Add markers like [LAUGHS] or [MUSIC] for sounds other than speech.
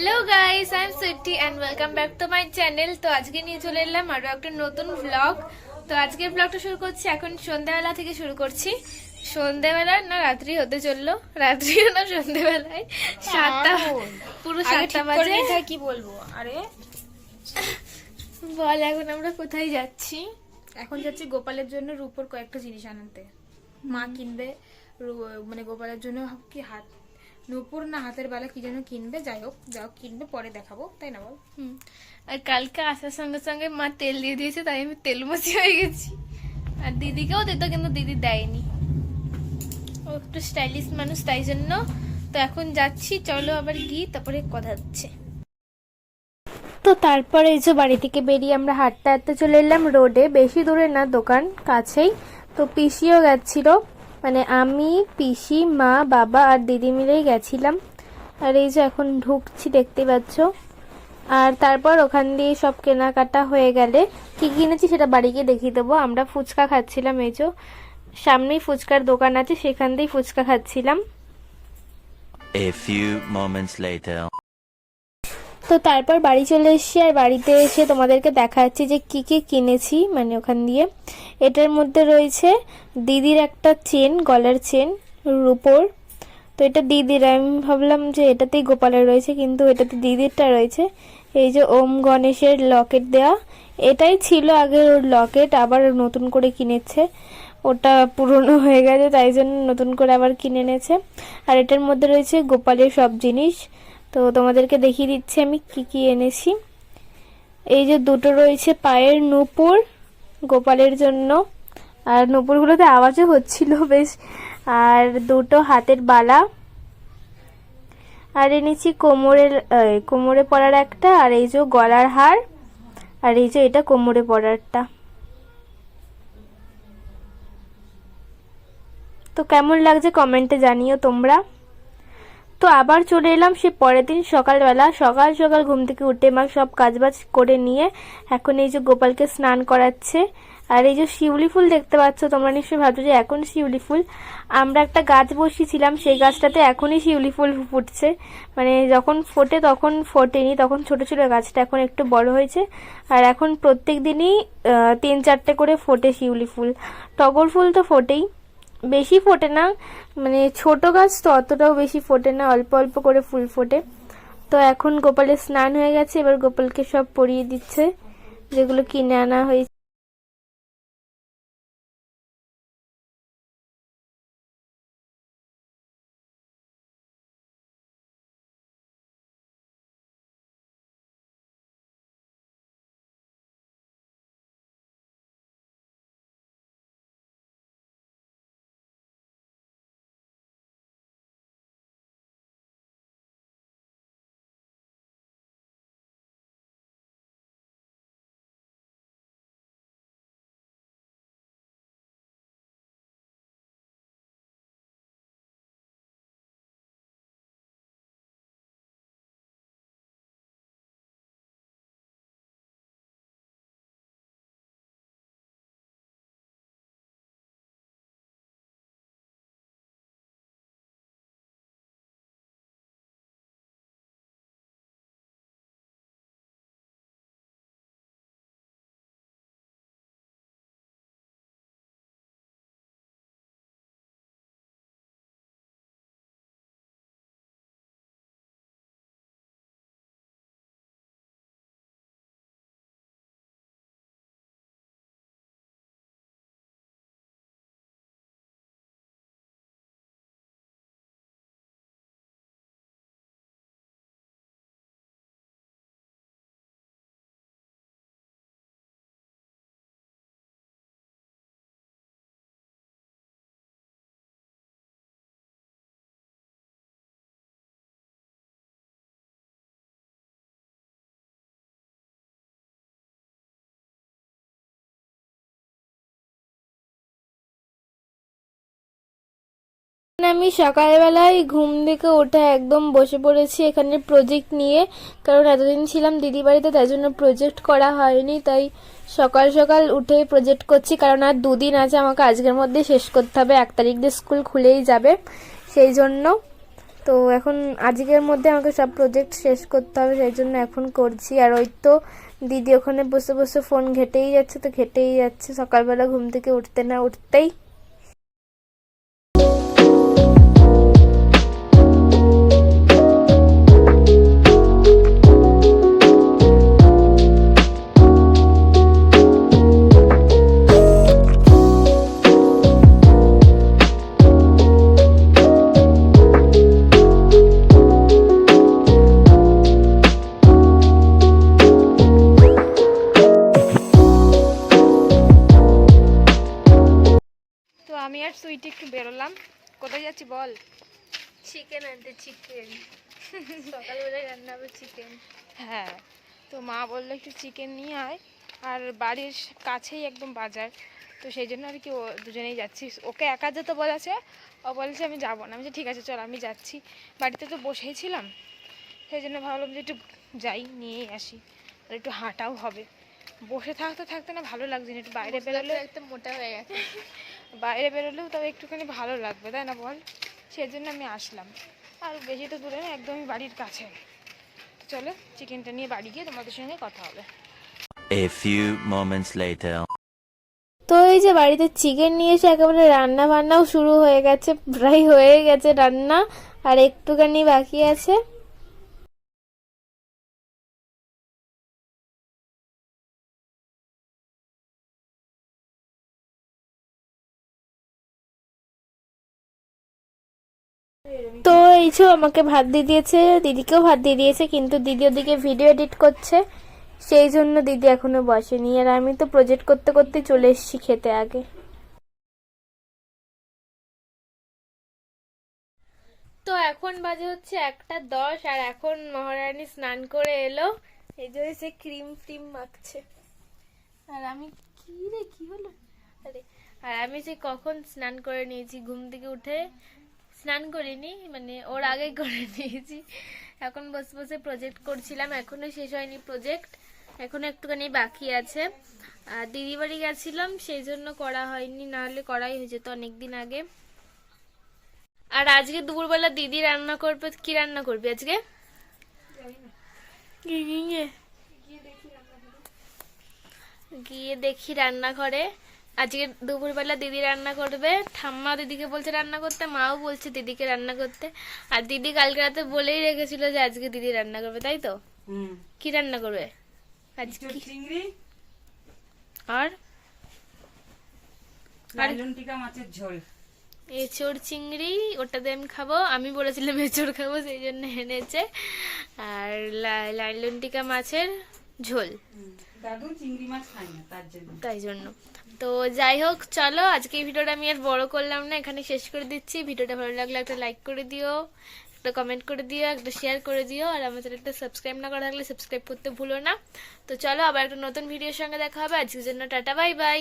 Hello guys I am Sweety and welcome back to my channel তো আজকে নিয়ে চলে এলাম আরও একটা নতুন ব্লগ তো আজকের ব্লগটা শুরু করছি এখন সন্ধ্যাবেলা থেকে শুরু করছি। সন্ধ্যাবেলা না রাত্রি হতে চলল। রাত্রিও না সন্ধ্যাবেলায়। সাতটা পুরো সাতটা বাজে। কি বলব? আরে। বল এখন আমরা কোথায় যাচ্ছি? এখন যাচ্ছি গোপালের জন্য রূপোর কয়েকটা জিনিস আনাতে। মা কিনবে মানে গোপালের জন্য কি হাত নূপুর না হাতের বেলা কি যেন কিনবে, যাই হোক যাই হোক, কিনবে, পরে দেখাবো, তাই না বল? হুম। আর কালকে আসার সঙ্গে সঙ্গে মা তেল দিয়ে দিয়েছে, তাই আমি তেলমাসি হয়ে গেছি। আর দিদিকেও দিত, কিন্তু দিদি দেয়নি। ও একটু স্টাইলিশ মানুষ, তাই জন্য তো এখন যাচ্ছি, চলো আবার গিয়ে তারপরে কথা হচ্ছে। তো তারপরে এই যে বাড়ি থেকে বেরিয়ে আমরা হাঁটতে হাঁটতে চলে এলাম, রোডে, বেশি দূরে না, দোকান কাছেই। তো পিসিও গেছিল মানে আমি, পিসি, মা, বাবা আর দিদি মিলেই গেছিলাম। আর এই যে এখন ঢুকছি, দেখতে পাচ্ছ। আর তারপর ওখান দিয়ে সব কেনাকাটা হয়ে গেলে কি কিনেছি সেটা বাড়ি গিয়ে দেখিয়ে দেবো। আমরা ফুচকা খাচ্ছিলাম, এই যে। সামনেই ফুচকার দোকান আছে, সেখান দিয়েই ফুচকা খাচ্ছিলাম। A few moments later. তো তারপর বাড়ি চলে এসেছি আর বাড়িতে এসে তোমাদেরকে দেখাচ্ছি যে কি কি কিনেছি মানে ওখান দিয়ে। এটার মধ্যে রয়েছে দিদির একটা চেন, গলার চেন, রুপোর। তো এটা দিদির, আমি ভাবলাম যে এটাতেই গোপালের রয়েছে, কিন্তু এটাতে দিদিরটা রয়েছে। এই যে ওম গণেশের লকেট দেওয়া এটাই ছিল আগের ওর লকেট, আবার নতুন করে কিনেছে। ওটা পুরনো হয়ে গেছে, তাই জন্য নতুন করে আবার কিনে এনেছে। আর এটার মধ্যে রয়েছে গোপালের সব জিনিস। তো তোমাদেরকে দেখিয়ে দিচ্ছি আমি কি কি এনেছি। এই যে দুটো রয়েছে পায়ের নূপুর গোপালের জন্য। আর নূপুরগুলোতে আওয়াজও হচ্ছিল বেশ। আর দুটো হাতের বালা। আর এনেছি কোমরের কোমরে পরার একটা আর এই যে গলার হার। আর এই যে এটা কোমরে পরারটা। তো কেমন লাগছে কমেন্টে জানিও তোমরা। তো আবার চলে এলাম সে পরের দিন সকালবেলা। সকাল সকাল ঘুম থেকে উঠে মা সব কাজবাজ করে নিয়ে এখন এই যে গোপালকে স্নান করাচ্ছে। আর এই যে শিউলি ফুল দেখতে পাচ্ছ, তোমরা নিশ্চয়ই ভাবছ যে এখন শিউলি ফুল। আমরা একটা গাছ বসিয়েছিলাম, সেই গাছটাতে এখনই শিউলি ফুল ফুটছে। মানে যখন ফোটে তখন ফোটেনি, তখন ছোট ছোট গাছটা এখন একটু বড় হয়েছে। আর এখন প্রত্যেক দিনই তিন চারটে করে ফোটে শিউলি ফুল। টগর ফুল তো ফোটেই। বেশি ফোটে না মানে ছোট গাছ তো অতটাও বেশি ফোটে না, অল্প অল্প করে ফুল ফোটে। তো এখন গোপালের স্নান হয়ে গেছে, এবার গোপালকে সব পরিয়ে দিচ্ছে, যেগুলো কিনে আনা হয়েছে। আমি সকালবেলায় ঘুম থেকে উঠে একদম বসে পড়েছি এখানে প্রজেক্ট নিয়ে। কারণ এতদিন ছিলাম দিদি বাড়িতে, তাই জন্য প্রজেক্ট করা হয়নি। তাই সকাল সকাল উঠে প্রজেক্ট করছি। কারণ আর দুদিন আছে আমাকে আজকের মধ্যে শেষ করতে হবে। এক তারিখ দিয়ে স্কুল খুলেই যাবে। সেই জন্য তো এখন আজকের মধ্যে আমাকে সব প্রজেক্ট শেষ করতে হবে। সেই জন্য এখন করছি। আর ওই তো দিদি ওখানে বসে বসে ফোন ঘেটেই যাচ্ছে, তো ঘেটেই যাচ্ছে। সকালবেলা ঘুম থেকে উঠতে না উঠতেই আমি একটু বেরোলাম। কোথায় যাচ্ছি বল? চিকেন আনতে চিকেন সকালবেলায় রান্না হবে চিকেন হ্যাঁ তো মা বলল একটু চিকেন নিয়ে আয়। আর বাড়ির কাছেই একদম বাজার। তো সেই জন্য আর কি ও দুজনেই যাচ্ছি। ওকে একা যেতে বলেছে। ও বলেছে আমি যাব না। আমি বলছি, ঠিক আছে চল আমি যাচ্ছি। বাড়িতে তো বসেই ছিলাম। সেই জন্য ভাবলাম যে একটু যাই নিয়েই আসি। আর একটু হাঁটাও হবে। বসে থাকতে থাকতে না ভালো লাগছে না একটু বাইরে বেরোলে একদম মোটা হয়ে গেছে। [LAUGHS] বাইরে বেরোলেও তবে একটুখানি ভালো লাগবে তাই না বল? সেই জন্য আমি আসলাম। আর বেশি তো দূরে না একদমই বাড়ির কাছে। তো চলো চিকেনটা নিয়ে বাড়ি গিয়ে তোমাদের সঙ্গে কথা হবে। A few moments later. তো এই যে বাড়িতে চিকেন নিয়ে এসে একেবারে রান্না বান্নাও শুরু হয়ে গেছে প্রায় হয়ে গেছে রান্না আর একটুখানি বাকি আছে। তো এই যে আমাকে ভাত দিয়ে দিয়েছে, দিদিকেও ভাত দিয়ে দিয়েছে, কিন্তু দিদি ওদিকে ভিডিও এডিট করছে। সেই জন্য দিদি এখনও বসেনি। আর আমি তো প্রজেক্ট করতে করতে চলে এসেছি খেতে আগে। তো এখন বাজে হচ্ছে একটা দশ, আর এখন মহারানী স্নান করে এলো। এই জন্য সে ক্রিম ফ্রিম মাখছে। আর আমি কি রে, কি হলো? আরে, আর আমি সে কখন স্নান করে নিয়েছি, ঘুম থেকে উঠে স্নান করিনি মানে ওর আগে করে নিয়েছি এখন বসে বসে প্রজেক্ট করছিলাম, এখনও শেষ হয়নি প্রজেক্ট এখনও একটুখানি বাকি আছে। আর দিদি বাড়ি গেছিলাম, সেই জন্য করা হয়নি নাহলে করাই হয়ে যেত অনেকদিন আগে। আর আজকে দুপুরবেলা দিদি রান্না করবে, কি রান্না করবি আজকে? গিয়ে দেখি রান্না করে আজকে দুপুরবেলা দিদি রান্না করবে ঠাম্মা দিদিকে বলছে রান্না করতে মাও বলছে দিদিকে রান্না করতে। আর দিদি কালকে রাতে বলেই রেখেছিল যে আজকে দিদি রান্না করবে তাই তো? হুম। কি রান্না করবে? আজকে ইঁচড় চিংড়ি। আর? টিকা মাছের ঝোল। এঁচড় চিংড়ি ওটাতে আমি খাব। আমি বলেছিলাম এঁচড় খাব সেই জন্য এনেছে। আর লাইলন টিকা মাছের ঝোল। দাদু চিংড়ি মাছ খায় না তার জন্য। তাই জন্য। তো যাই হোক, চলো, আজকে এই ভিডিওটা আমি আর বড় করলাম না, এখানে শেষ করে দিচ্ছি। ভিডিওটা ভালো লাগলে একটা লাইক করে দিও, একটা কমেন্ট করে দিও, একটা শেয়ার করে দিও, আর আমাদের একটা সাবস্ক্রাইব না করা থাকলে সাবস্ক্রাইব করতে ভুলো না। তো চলো, আবার একটা নতুন ভিডিওর সঙ্গে দেখা হবে। আজকের জন্য টাটা বাই বাই